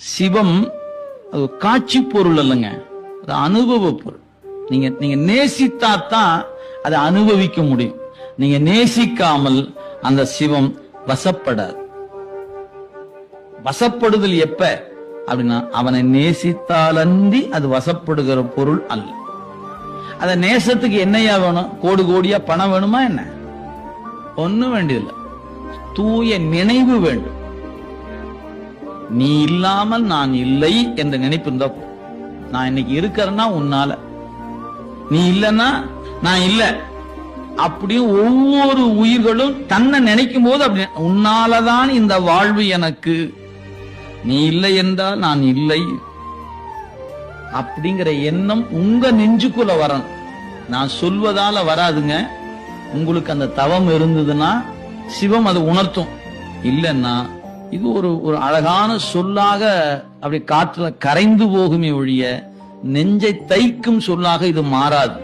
சிவம் அது காட்சி பொருள் அல்லங்க. அது அனுபவ பொருள். நீங்க நீங்க நேசித்தாத்தான் அதை அனுபவிக்க முடியும். நீங்க நேசிக்காமல் அந்த சிவம் வசப்படாது. வசப்படுதல் எப்ப? அப்படின்னா அவனை நேசித்தாலன்றி அது வசப்படுகிற பொருள் அல்ல. அத நேசத்துக்கு என்னையா வேணும்? கோடி கோடியா பணம் வேணுமா என்ன? ஒண்ணும் வேண்டியதில்லை. தூய நினைவு வேண்டும். நீ இல்லாமல் நான் இல்லை என்ற நினைப்பு இருந்தா நான் இன்னைக்கு இருக்கிறேன்னா உன்னால. நீ இல்லைன்னா நான் இல்ல. அப்படியும் ஒவ்வொரு உயிர்களும் தன்னை நினைக்கும் போது அப்படி உன்னாலதான் இந்த வாழ்வு எனக்கு. நீ இல்லை என்றால் நான் இல்லை. அப்படிங்கிற எண்ணம் உங்க நெஞ்சுக்குள்ள வரணும். நான் சொல்வதால வராதுங்க. உங்களுக்கு அந்த தவம் இருந்ததுன்னா சிவம் அதை உணர்த்தும். இல்லைன்னா இது ஒரு ஒரு அழகான சொல்லாக அப்படி காற்றுல கரைந்து போகுமே ஒழிய நெஞ்சை தைக்கும் சொல்லாக இது மாறாது.